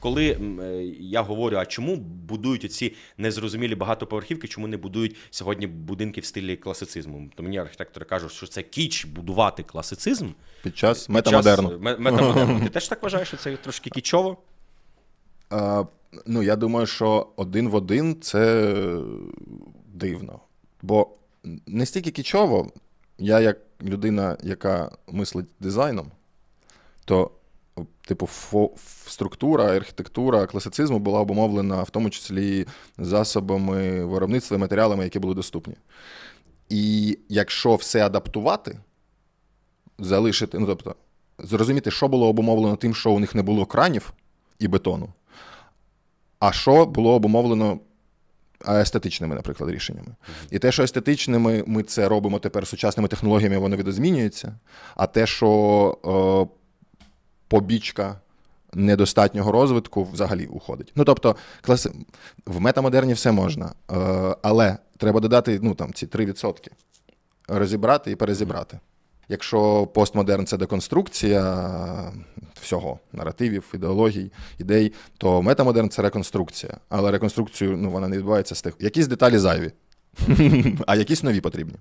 коли е, я говорю, а чому будують оці незрозумілі багатоповерхівки, чому не будують сьогодні будинки в стилі класицизму? То мені архітектори кажуть, що це кіч будувати класицизм. Під час під метамодерну. час, метамодерну. Ти теж так вважаєш, що це трошки кічово? А, ну, я думаю, що один в один це дивно. Бо не стільки кічово, я як людина, яка мислить дизайном, то, типу, фо- структура, архітектура класицизму була обумовлена в тому числі засобами виробництва і матеріалами, які були доступні. І якщо все адаптувати, залишити, ну тобто, зрозуміти, що було обумовлено тим, що у них не було кранів і бетону, а що було обумовлено естетичними, наприклад, рішеннями. І те, що естетичними, ми це робимо тепер сучасними технологіями, воно видозмінюється. А те, що е, побічка недостатнього розвитку взагалі уходить. Ну тобто, класи... в метамодерні все можна, е, але треба додати ну, там, ці 3%. Розібрати і перезібрати. Якщо постмодерн це деконструкція всього наративів, ідеологій, ідей, то метамодерн це реконструкція. Але реконструкцію ну, вона не відбувається з тих. Якісь деталі зайві, а якісь нові потрібні.